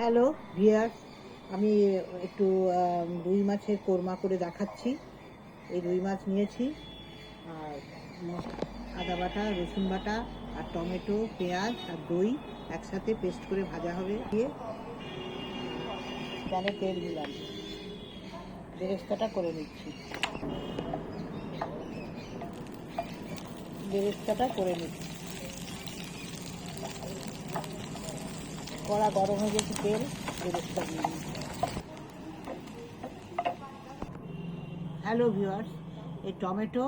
Hello viewers, আমি একটু রুই মাছের কোরমা করে দেখাচ্ছি। এই রুই মাছ নিয়েছি, আর আদা বাটা, রসুন বাটা, আর টমেটো, পেঁয়াজ আর দই একসাথে পেস্ট করে ভাজা হবে। দিয়ে প্যানে তেল দিলাম। বেরেস্তাটা করে নিচ্ছি। বেরেস্তাটা করে নিচ্ছি। কড়া গরম হয়ে গেছে, তেল দিয়ে হ্যালো ভিউয়ার্স এই টমেটো,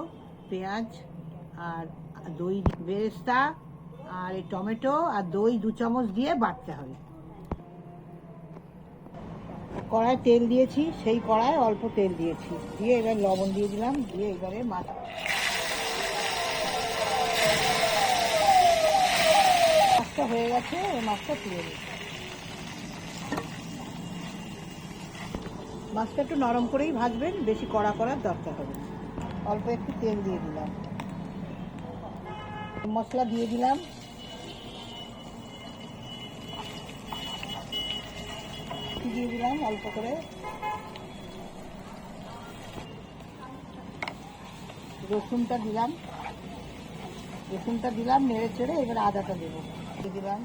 পেঁয়াজ আর দই, বেরেস্তা আর এই টমেটো আর দই দু চামচ দিয়ে বাটতে হবে। কড়ায় তেল দিয়েছি, সেই কড়ায় অল্প তেল দিয়েছি। দিয়ে এবার লবণ দিয়ে দিলাম, দিয়ে এবারে মাছ মাছটা হয়ে গেছে মাছটা তুলে নিই মাছটা একটু নরম করেই ভাজবেন, বেশি কড়া করার দরকার হবে অল্প একটু তেল দিয়ে দিলাম। মশলা দিয়ে দিলাম। দিয়ে দিলাম অল্প করে। রসুনটা দিলাম। রসুনটা দিলাম নেড়ে চেড়ে এবার আদাটা দেবো। দিয়ে দিলাম।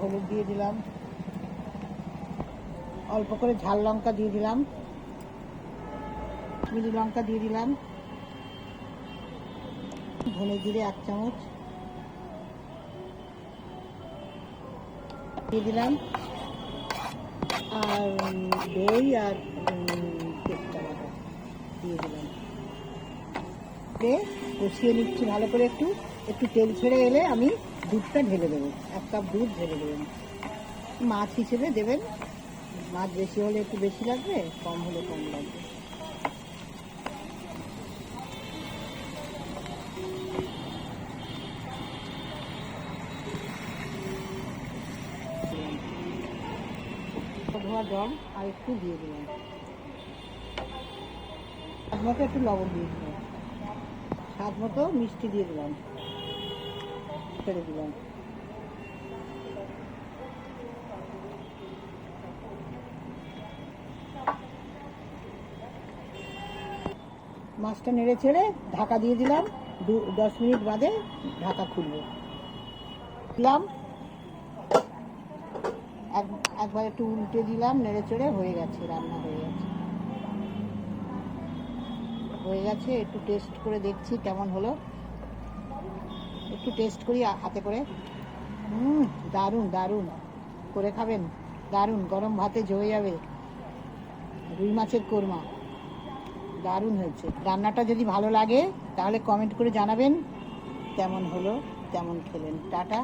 হলুদ দিয়ে দিলাম। অল্প করে ঝাল লঙ্কা দিয়ে দিলাম। মিলি লঙ্কা দিয়ে দিলাম। ধনে জিরে এক চামচ। দিয়ে দিলাম। আর দই আর দিয়ে দিলাম। কষিয়ে নিচ্ছি ভালো করে একটু। একটু তেল ছেড়ে এলে আমি দুধটা ঢেলে দেবেন এক কাপ দুধ ঢেলে দেবেন মাছ হিসেবে দেবেন। মাছ বেশি হলে একটু বেশি লাগবে, কম হলে কম লাগবে। ধোয়া জল আর একটু দিয়ে দিলাম। মতো একটু লবণ দিয়ে দিলাম। স্বাদ মতো মিষ্টি দিয়ে দিলাম। ছেড়ে দিলাম। মাছটা নেড়ে ছেড়ে ঢাকা দিয়ে দিলাম। দু, দশ মিনিট বাদে ঢাকা খুলব। দিলাম। এক, একবার একটু উল্টে দিলাম, নেড়ে চেড়ে হয়ে গেছে, রান্না হয়ে গেছে। হয়ে গেছে, একটু টেস্ট করে দেখছি কেমন হলো। একটু টেস্ট করি হাতে করে। হুম, দারুণ দারুণ। করে খাবেন। দারুণ, গরম ভাতে জয়ে যাবে। রুই মাছের কোরমা। দারুণ হয়েছে। রান্নাটা যদি ভালো লাগে, তাহলে কমেন্ট করে জানাবেন। কেমন হলো, কেমন খেলেন। টাটা।